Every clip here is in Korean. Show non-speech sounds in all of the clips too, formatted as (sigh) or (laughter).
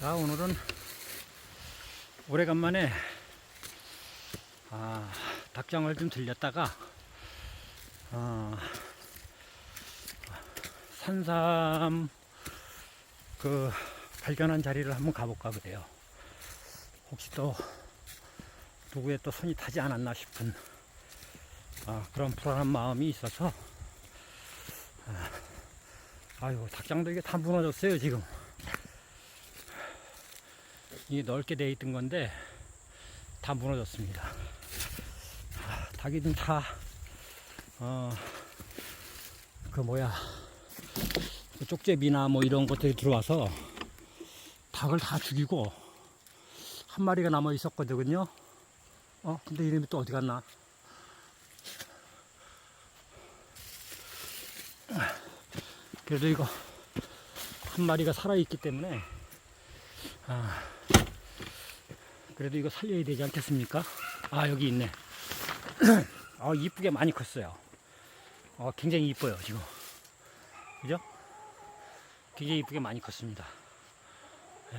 자, 오늘은 오래간만에 아, 닭장을 좀 들렸다가 아, 산삼 그 발견한 자리를 한번 가볼까 그래요. 혹시 또 누구의 또 손이 타지 않았나 싶은 아, 그런 불안한 마음이 있어서 아, 아유 닭장도 이게 다 무너졌어요 지금. 이 넓게 돼 있던 건데 다 무너졌습니다. 아, 닭이 좀 다, 어, 그 뭐야, 그 쪽제비나 뭐 이런 것들이 들어와서 닭을 다 죽이고 한 마리가 남아 있었거든요. 어, 근데 이름이 또 어디 갔나? 그래도 이거 한 마리가 살아있기 때문에 아, 그래도 이거 살려야 되지 않겠습니까? 아, 여기 있네. (clears throat) 아, 이쁘게 많이 컸어요. 어, 굉장히 이뻐요, 지금. 그죠? 굉장히 이쁘게 많이 컸습니다. 예,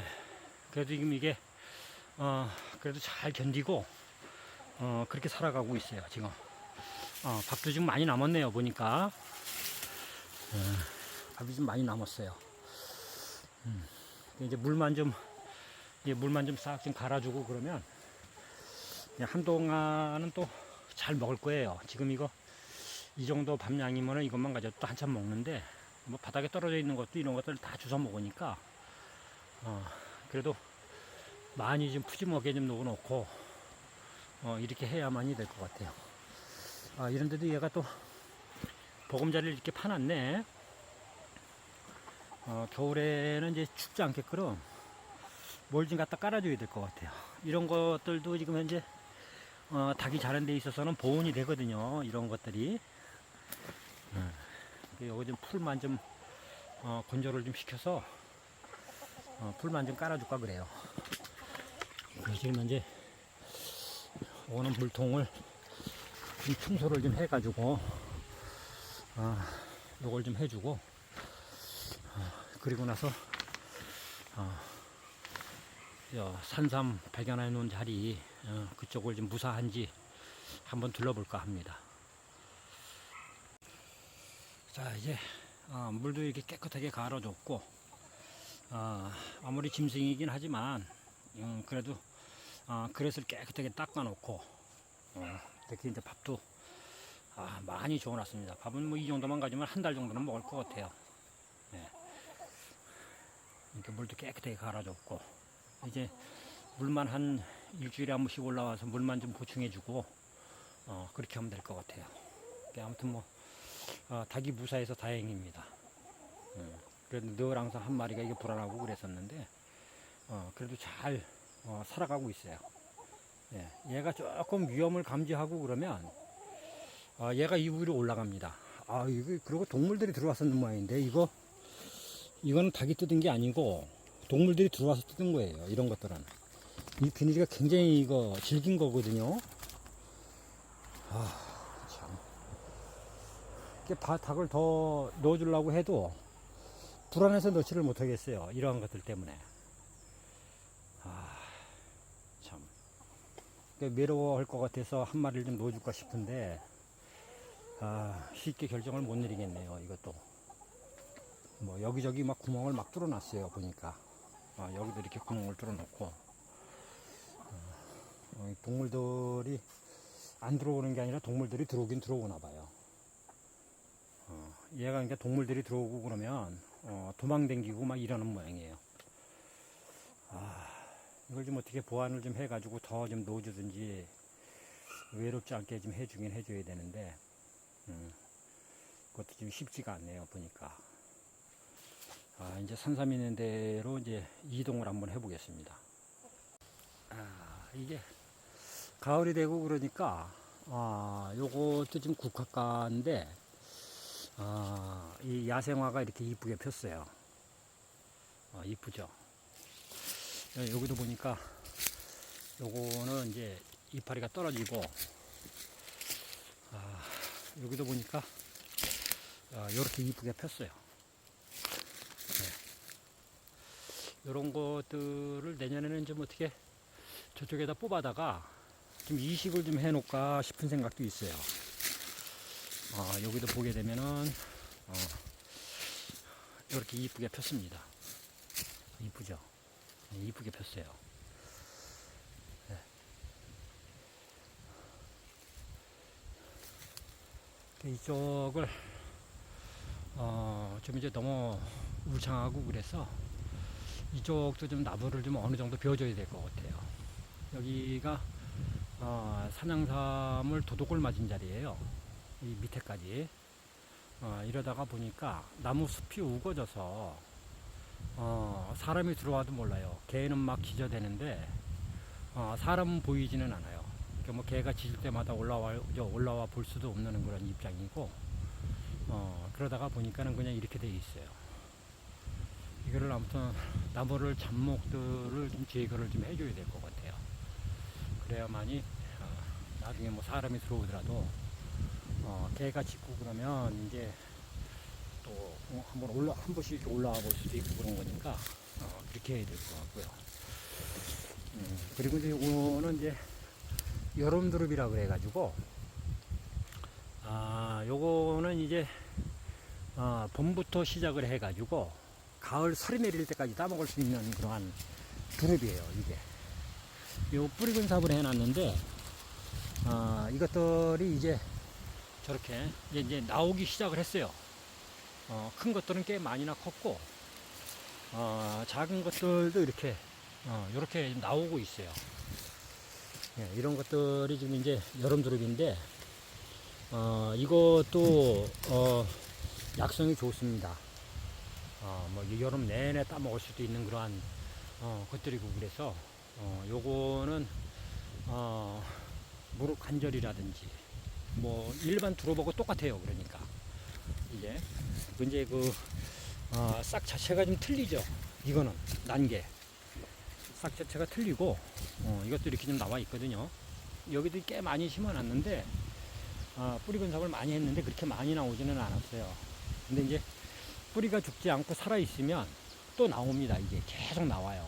그래도 지금 이게, 어, 그래도 잘 견디고, 어, 그렇게 살아가고 있어요, 지금. 어, 밥도 지금 많이 남았네요, 보니까. 예, 밥이 좀 많이 남았어요. 음, 이제 물만 좀 이 물만 좀 싹 좀 갈아주고 그러면 한동안은 또 잘 먹을 거예요. 지금 이거 이 정도 밥량이면은 이것만 가져도 또 한참 먹는데 뭐 바닥에 떨어져 있는 것도 이런 것들 다 주워 먹으니까 어 그래도 많이 좀 푸짐하게 좀 놓아놓고 어 이렇게 해야만이 될 것 같아요. 아 이런데도 얘가 또 보금자리를 이렇게 파놨네. 어 겨울에는 이제 춥지 않게끔 뭘 좀 갖다 깔아줘야 될 것 같아요. 이런 것들도 지금 현재 어, 닭이 자란 데 있어서는 보온이 되거든요. 이런 것들이. 음. 여기 좀 풀만 좀 어, 건조를 좀 시켜서 어, 풀만 좀 깔아줄까 그래요. 지금 현재 오는 물통을 좀 청소를 좀 해가지고 어, 요걸 좀 해주고 어, 그리고 나서 어, 저 산삼 발견해 놓은 자리 어, 그쪽을 좀 무사한지 한번 둘러볼까 합니다. 자 이제 어, 물도 이렇게 깨끗하게 갈아줬고 어, 아무리 짐승이긴 하지만 음, 그래도 어, 그릇을 깨끗하게 닦아놓고 어, 특히 이제 밥도 아, 많이 줘놨습니다. 밥은 뭐 이 정도만 가지면 한 달 정도는 먹을 것 같아요. 네. 이렇게 물도 깨끗하게 갈아줬고 이제 물만 한 일주일에 한 번씩 올라와서 물만 좀 보충해주고 어, 그렇게 하면 될 것 같아요. 아무튼 뭐 어, 닭이 무사해서 다행입니다. 음, 그래도 늘 항상 한 마리가 이게 불안하고 그랬었는데 어, 그래도 잘 어, 살아가고 있어요. 예, 얘가 조금 위험을 감지하고 그러면 어, 얘가 이 위로 올라갑니다. 아 이거 그리고 동물들이 들어왔었는 모양인데 이거 이거는 닭이 뜯은 게 아니고 동물들이 들어와서 뜯은 거예요. 이런 것들은. 이 비닐이가 굉장히 이거 질긴 거거든요. 아, 참. 이게 다 닭을 더 넣어주려고 해도 불안해서 넣지를 못하겠어요. 이러한 것들 때문에. 아, 참. 외로워할 것 같아서 한 마리를 좀 넣어줄까 싶은데, 아, 쉽게 결정을 못 내리겠네요. 이것도. 뭐 여기저기 막 구멍을 막 뚫어놨어요. 보니까. 아, 여기도 이렇게 구멍을 뚫어놓고 어, 이 동물들이 안 들어오는 게 아니라 동물들이 들어오긴 들어오나 봐요. 어, 얘가 그러니까 동물들이 들어오고 그러면 어, 도망댕기고 막 이러는 모양이에요. 아, 이걸 좀 어떻게 보완을 좀 해가지고 더좀 넣어주든지 외롭지 않게 좀 해주긴 해줘야 되는데 음, 그것도 좀 쉽지가 않네요. 보니까. 아, 이제 산삼 있는 데로 이제 이동을 한번 해보겠습니다. 아, 이게 가을이 되고 그러니까, 아, 요것도 좀 국화가인데, 아, 이 야생화가 이렇게 이쁘게 폈어요. 아, 이쁘죠? 여- 여기도 보니까, 요거는 이제 이파리가 떨어지고, 아, 여기도 보니까, 아, 요렇게 이쁘게 폈어요. 이런 것들을 내년에는 좀 어떻게 저쪽에다 뽑아다가 좀 이식을 좀 해놓을까 싶은 생각도 있어요. 아, 여기도 보게 되면은 어, 이렇게 이쁘게 폈습니다. 이쁘죠? 네, 이쁘게 폈어요. 네. 이쪽을 어, 좀 이제 너무 울창하고 그래서 이쪽도 좀 나무를 좀 어느 정도 비워줘야 될 것 같아요. 여기가 어, 산양삼을 도둑을 맞은 자리예요. 이 밑에까지. 어, 이러다가 보니까 나무 숲이 우거져서 어, 사람이 들어와도 몰라요. 개는 막 기저대는데 어, 사람은 보이지는 않아요. 그러니까 뭐 개가 짖을 때마다 올라와 저 올라와 볼 수도 없는 그런 입장이고 어, 그러다가 보니까는 그냥 이렇게 돼 있어요. 이거를 아무튼 나무를 잡목들을 좀 제거를 좀 해줘야 될 것 같아요. 그래야만이 어, 나중에 뭐 사람이 들어오더라도 어, 개가 짖고 그러면 이제 또 어, 한번 올라 한 번씩 올라와 볼 수도 있고 그런 거니까 어, 그렇게 해야 될 것 같고요. 음, 그리고 이제 이거는 이제 여름 두릅이라 그래가지고 아 요거는 이제 어, 봄부터 시작을 해가지고 가을 설이 내릴 때까지 따먹을 수 있는 그러한 두릅이에요 이게. 요 뿌리근 삽을 해놨는데 아 이것들이 이제 저렇게 이제, 이제 나오기 시작을 했어요. 어, 큰 것들은 꽤 많이나 컸고 어, 작은 것들도 이렇게 어, 이렇게 나오고 있어요. 예, 이런 것들이 지금 이제 여름 두릅인데 어, 이것도 어, 약성이 좋습니다. 어, 뭐이 여름 내내 따먹을 수도 있는 그러한 어, 것들이고 그래서 어, 요거는 어, 무릎 관절이라든지 뭐 일반 두릅하고 똑같아요. 그러니까 이제 이제 그 어, 싹 자체가 좀 틀리죠. 이거는 난게 싹 자체가 틀리고 어, 이것도 이렇게 좀 나와 있거든요. 여기도 꽤 많이 심어놨는데 아, 뿌리 분석을 많이 했는데 그렇게 많이 나오지는 않았어요. 근데 이제 뿌리가 죽지 않고 살아 있으면 또 나옵니다. 이게 계속 나와요.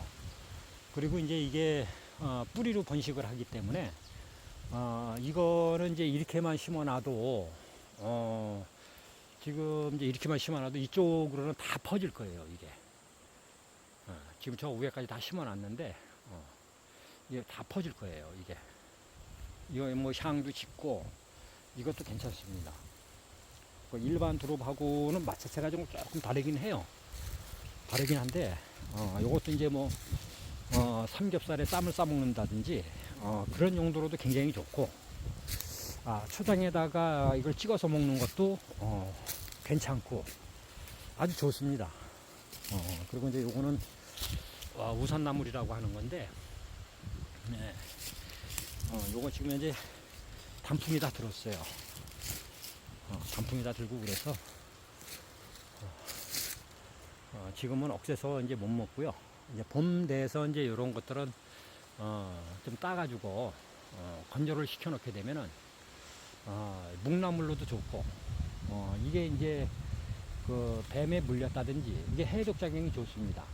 그리고 이제 이게 어, 뿌리로 번식을 하기 때문에 어, 이거는 이제 이렇게만 심어놔도 어, 지금 이제 이렇게만 심어놔도 이쪽으로는 다 퍼질 거예요. 이게 어, 지금 저 위에까지 다 심어놨는데 어, 이게 다 퍼질 거예요. 이게 이거 뭐 향도 짙고 이것도 괜찮습니다. 그 일반 두릅하고는 맛 자체가 좀 조금 다르긴 해요. 다르긴 한데, 어, 요것도 이제 뭐, 어, 삼겹살에 쌈을 싸먹는다든지, 어, 그런 용도로도 굉장히 좋고, 아, 초장에다가 이걸 찍어서 먹는 것도, 어, 괜찮고, 아주 좋습니다. 어, 그리고 이제 요거는, 어, 우산나물이라고 하는 건데, 네. 어, 요거 지금 현재 단풍이 다 들었어요. 어, 단풍이 다 들고 그래서 어, 어, 지금은 억세서 이제 못 먹고요. 이제 봄 돼서 이제 이런 것들은 어, 좀 따가지고 어, 건조를 시켜놓게 되면은 어, 묵나물로도 좋고 어, 이게 이제 그 뱀에 물렸다든지 이게 해독 작용이 좋습니다.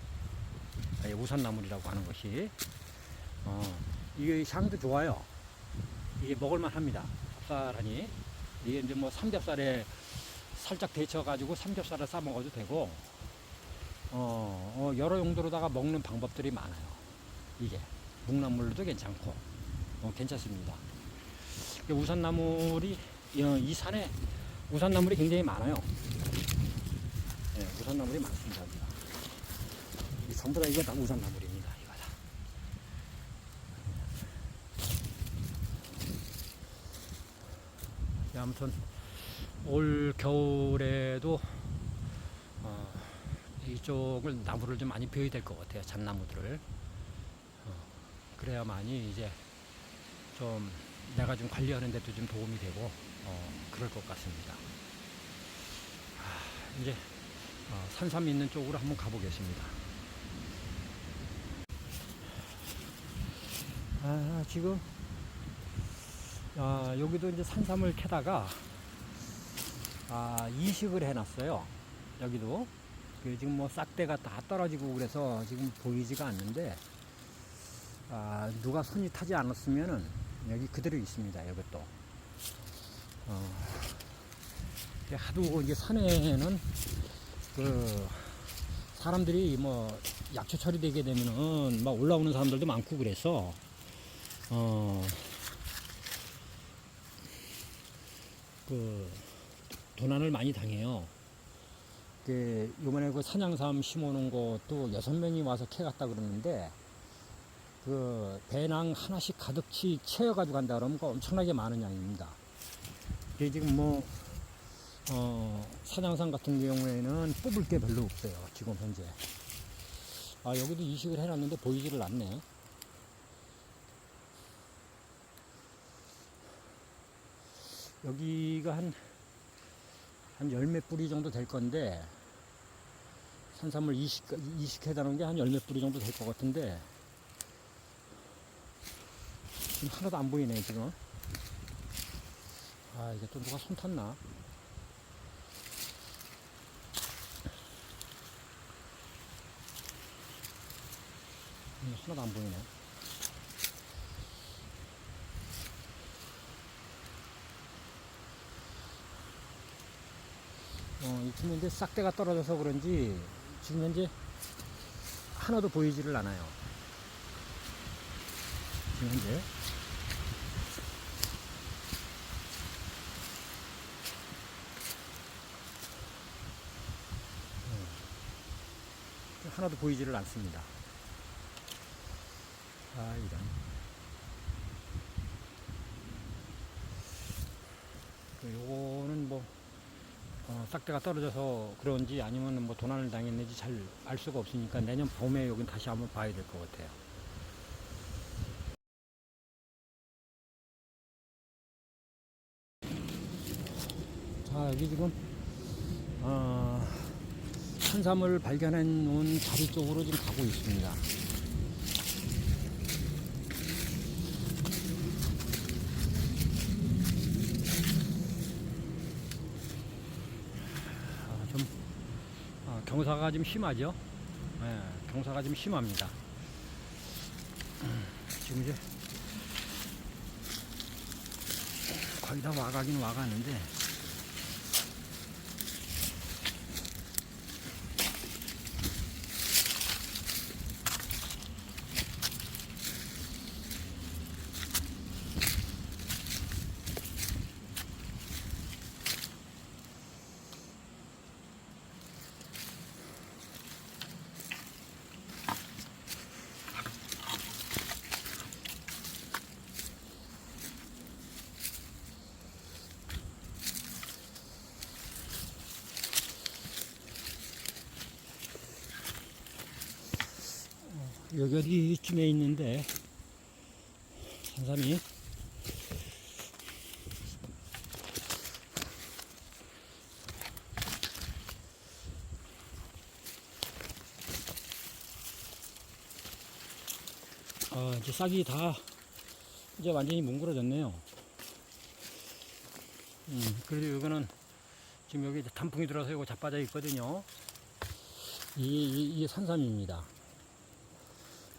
예, 우산나물이라고 하는 것이 어, 이게 향도 좋아요. 이게 먹을만 합니다. 쌉쌀하니. 이게 이제 뭐 삼겹살에 살짝 데쳐가지고 삼겹살을 싸 먹어도 되고, 어, 어, 여러 용도로다가 먹는 방법들이 많아요. 이게. 묵나물로도 괜찮고, 어, 괜찮습니다. 우산나물이, 어, 이 산에 우산나물이 굉장히 많아요. 예, 우산나물이 많습니다. 전부 다 이거 다 다. 예, 아무튼 올 겨울에도 어, 이쪽을 나무를 좀 많이 비워야 될 것 같아요. 잣나무들을. 어, 그래야만이 이제 좀 내가 좀 관리하는 데도 좀 도움이 되고 어, 그럴 것 같습니다. 아, 이제 어, 산삼 있는 쪽으로 한번 가보겠습니다. 아, 지금 아, 여기도 이제 산삼을 캐다가 아, 이식을 해놨어요. 여기도 그 지금 뭐 싹대가 다 떨어지고 그래서 지금 보이지가 않는데 아, 누가 손이 타지 않았으면은 여기 그대로 있습니다. 이것도. 어, 하도 이제 산에는 그 사람들이 뭐 약초 처리되게 되면은 막 올라오는 사람들도 많고 그래서 어, 그 도난을 많이 당해요. 그 요번에 그 산양삼 심어놓은 것도 여섯 명이 와서 캐갔다 그러는데 그 배낭 하나씩 가득치 채워가지고 간다 그러면 그 엄청나게 많은 양입니다. 이게 지금 뭐 어, 산양삼 같은 경우에는 뽑을 게 별로 없어요. 지금 현재. 아 여기도 이식을 해놨는데 보이지를 않네. 여기가 한, 한 열 몇 뿌리 정도 될 건데, 산삼을 이식, 이식해다 놓은 게한 열 몇 뿌리 정도 될 것 같은데, 지금 하나도 안 보이네, 지금. 아, 이게 또 누가 손 탔나? 음, 하나도 안 보이네. 어, 이 팀인데 싹대가 떨어져서 그런지 지금 현재 하나도 보이지를 않아요. 지금 현재. 음. 하나도 보이지를 않습니다. 아, 이런. 그 요거는 뭐, 어, 싹대가 떨어져서 그런지 아니면 뭐 도난을 당했는지 잘 알 수가 없으니까 내년 봄에 여긴 다시 한번 봐야 될 것 같아요. 자, 여기 지금, 어, 산삼을 발견해 놓은 자리 쪽으로 지금 가고 있습니다. 아, 좀 아, 경사가 좀 심하죠. 예, 경사가 좀 심합니다. 음, 지금 이제 거의 다 와가긴 와가는데 여기 어디쯤에 있는데 산삼이 아 이제 싹이 다 이제 완전히 뭉그러졌네요. 음, 그래도 이거는 지금 여기 단풍이 들어서 이거 자빠져 있거든요. 이, 이, 이게 산삼입니다.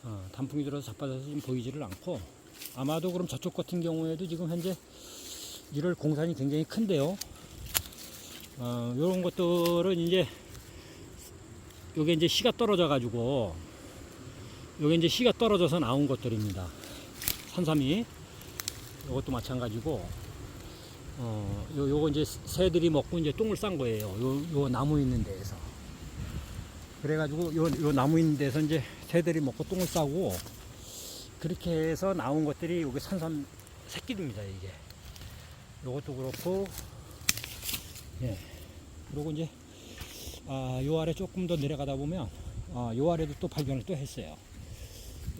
어, 단풍이 들어서 자빠져서 지금 보이지를 않고 아마도 그럼 저쪽 같은 경우에도 지금 현재 이럴 공산이 굉장히 큰데요. 어, 이런 것들은 이제 요게 이제 씨가 떨어져 가지고 요게 이제 씨가 떨어져서 나온 것들입니다. 산삼이 이것도 마찬가지고 어, 요, 요거 이제 새들이 먹고 이제 똥을 싼 거예요. 요, 요 나무 있는 데에서. 그래가지고 요, 요 나무 있는 데서 이제 새들이 먹고 똥을 싸고 그렇게 해서 나온 것들이 여기 산삼 새끼입니다 이게. 요것도 그렇고 예. 그리고 이제 아 요 아래 조금 더 내려가다 보면 아 요 아래도 또 발견을 또 했어요.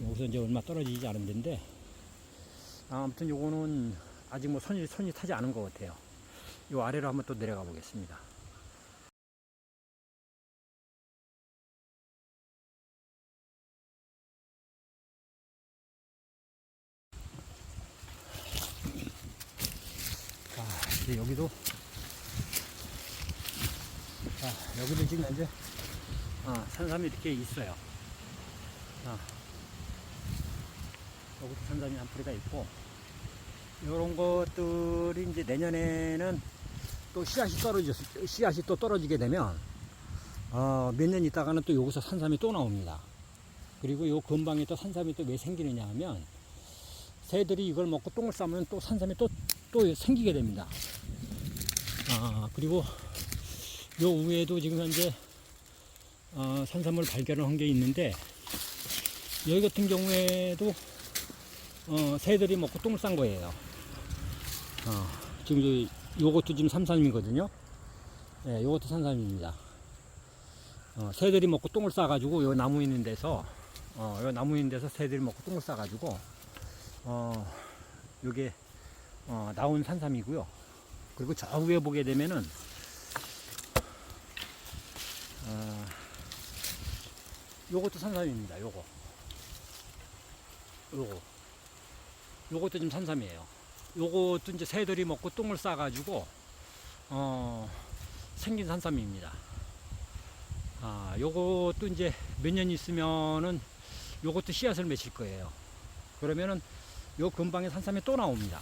여기서 이제 얼마 떨어지지 않은 데인데 아, 아무튼 요거는 아직 뭐 손이 손이 타지 않은 것 같아요. 요 아래로 한번 또 내려가 보겠습니다 자, 이제 여기도 자, 여기도 지금 이제 어, 산삼이 이렇게 있어요. 어. 여기도 산삼이 한 뿌리가 있고, 이런 것들이 이제 내년에는 또 씨앗이 떨어졌, 씨앗이 또 떨어지게 되면, 어, 몇 년 있다가는 또 여기서 산삼이 또 나옵니다. 그리고 요 근방에 또 산삼이 또 왜 생기느냐 하면, 새들이 이걸 먹고 똥을 싸면 또 산삼이 또, 또 생기게 됩니다. 아, 그리고 요 위에도 지금 현재 어, 산삼을 발견을 한 게 있는데 여기 같은 경우에도 어, 새들이 먹고 똥을 싼 거예요. 어, 지금 이- 요것도 지금 산삼이거든요. 예, 요것도 산삼입니다. 어, 새들이 먹고 똥을 싸가지고 요 나무 있는 데서 어, 요 나무 있는 데서 새들이 먹고 똥을 싸가지고 어, 요게 어, 나온 산삼이고요. 그리고 저 위에 보게 되면은 어, 요것도 산삼입니다. 요거. 요거. 요것도 지금 산삼이에요. 요것도 이제 새들이 먹고 똥을 싸가지고, 어, 생긴 산삼입니다. 아, 요것도 이제 몇 년 있으면은 요것도 씨앗을 맺힐 거예요. 그러면은 요 근방에 산삼이 또 나옵니다.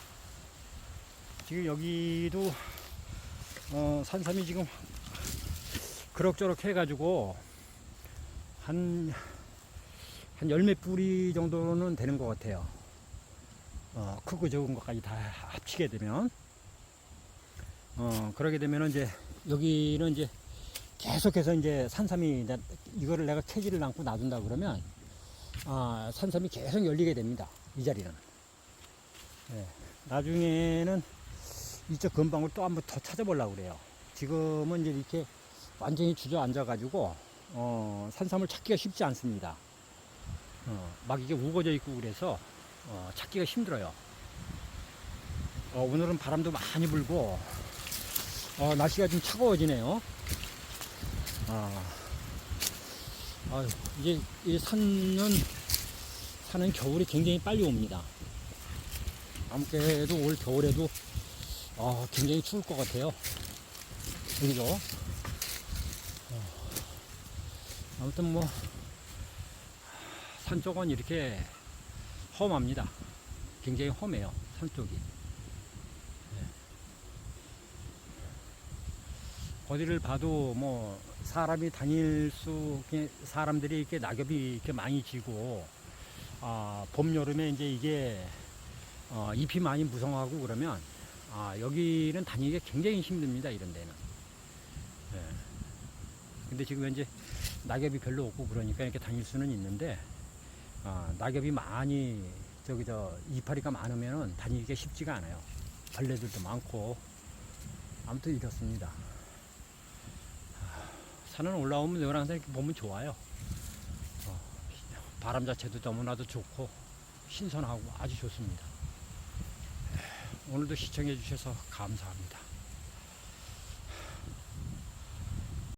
지금 여기도, 어, 산삼이 지금 그럭저럭 해가지고 한, 한 열몇 뿌리 정도는 되는 것 같아요. 어, 크고 적은 것까지 다 합치게 되면. 어, 그러게 되면 이제 여기는 이제 계속해서 이제 산삼이 이거를 내가 캐지를 않고 놔둔다 그러면 아, 산삼이 계속 열리게 됩니다. 이 자리는. 예, 나중에는 이쪽 근방을 또 한번 더 찾아보려고 그래요. 지금은 이제 이렇게 완전히 주저앉아 가지고 어, 산삼을 찾기가 쉽지 않습니다. 어, 막 이게 우거져 있고 그래서 어, 찾기가 힘들어요. 어, 오늘은 바람도 많이 불고 어, 날씨가 좀 차가워지네요. 아, 아유, 이제 이 산은 산은 겨울이 굉장히 빨리 옵니다. 아무래도 올 겨울에도 어, 굉장히 추울 것 같아요. 그죠? 아무튼 뭐, 산 쪽은 이렇게 험합니다. 굉장히 험해요. 산 쪽이. 예. 어디를 봐도 뭐, 사람이 다닐 수, 사람들이 이렇게 낙엽이 이렇게 많이 지고, 아, 봄, 여름에 이제 이게, 어, 잎이 많이 무성하고 그러면, 아, 여기는 다니기가 굉장히 힘듭니다. 이런 데는. 예. 근데 지금 현재 낙엽이 별로 없고 그러니까 이렇게 다닐 수는 있는데 아, 낙엽이 많이 저기 저 이파리가 많으면은 다니기가 쉽지가 않아요. 벌레들도 많고 아무튼 이렇습니다. 아, 산은 올라오면 여기 항상 이렇게 보면 좋아요. 어, 바람 자체도 너무나도 좋고 신선하고 아주 좋습니다. 오늘도 시청해 주셔서 감사합니다.